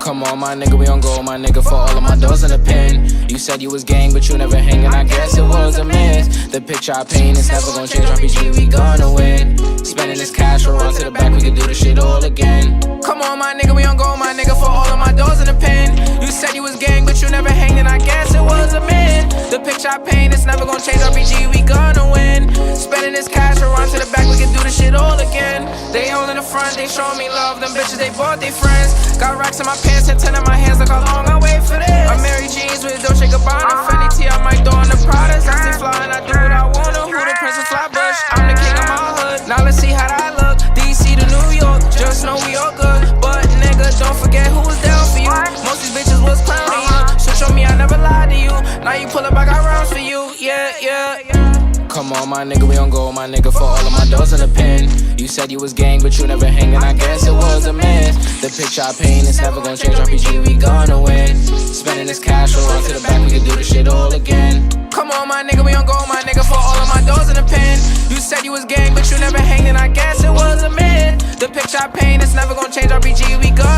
Come on, my nigga, we on go, my nigga, for all of my doors in the pen. You said you was gang, but you never hangin'. I guess it was a mess. The picture I paint is never gonna change. RPG, we gonna win. Spending this cash, roll to the back, we can do this shit all again. Come on, my nigga, we on go, my nigga, for all of my doors in the pen. You said you was gang, but you never hangin'. I guess it was a mess. The picture I paint is never gonna change. RPG, we gonna win. Spending this cash, roll to the back, we can do this shit all again. They all in the front, they showing me love. Them bitches, they bought their friends. Got racks in my pants and ten in my hands. Look how long I wait for this. I'm Mary Jeans with Dolce Gabbana, Fendi T. I might throw on the Pradas. I stay fly and I do what I wanna. Who the Prince of Flatbush? I'm the king of my hood. Now let's see how that look. DC to New York, just know we all good. But nigga, don't forget who was down for you. Most these bitches was clowning you. So show me I never lied to you. Now you pull up, I got rounds for you. Yeah, yeah, yeah. Come on, my nigga, we on go, my nigga, for all of my doors in the pen. You said you was gang, but you never hanging. I guess it was a myth. The picture I paint is never gonna change. RPG, we gonna win. Spending this cash, run to the back, we can do this shit all again. Come on, my nigga, we on go, my nigga, for all of my doors in the pen. You said you was gang, but you never hanging. I guess it was a myth. The picture I paint is never gonna change. RPG, we gonna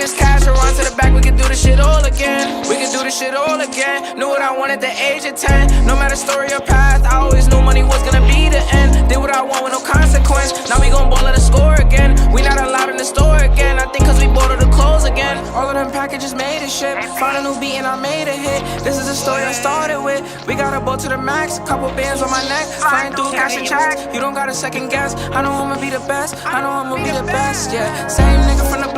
this cash, run to the back, we can do this shit all again. We can do this shit all again. Knew what I wanted at the age of 10. No matter story or path, I always knew money was gonna be the end. Did what I want with no consequence. Now we gon' ball at the score again. We not allowed in the store again. I think cause we bought all the clothes again. All of them packages made a shit. Found a new beat and I made a hit. This is the story I started with. We got a boat to the max. Couple bands on my neck. Flying through cash and checks. You don't gotta second guess. I know I'ma be the best. I know I'ma be the best. Yeah. Same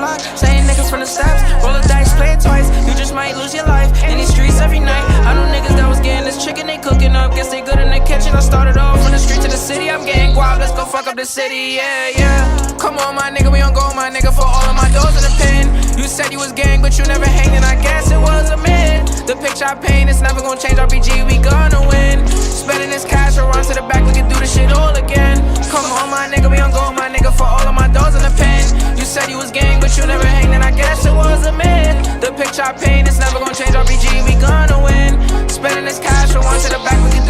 block. Same niggas from the steps. Roll the dice, play it twice. You just might lose your life in these streets every night. I know niggas that was getting this chicken they cooking up. Guess they good in the kitchen. I started off from the street to the city. I'm getting guap. Let's go fuck up the city. Yeah, yeah. Come on, my nigga. We on go, my nigga, for all of my doors in the pen. You said you was gang, but you never hanging. I guess it was a myth. The picture I paint is never gonna change. RPG, we gonna win. Spending this cash, run to the back. We can do this shit all again. Come on, my nigga. We on go, my nigga, for all of my doors in the pen. Said you was gang, but you never hanging. I guess it was a myth. The picture I paint is never gonna change. RPG, we gonna win. Spending this cash, we'll run to the back. We can do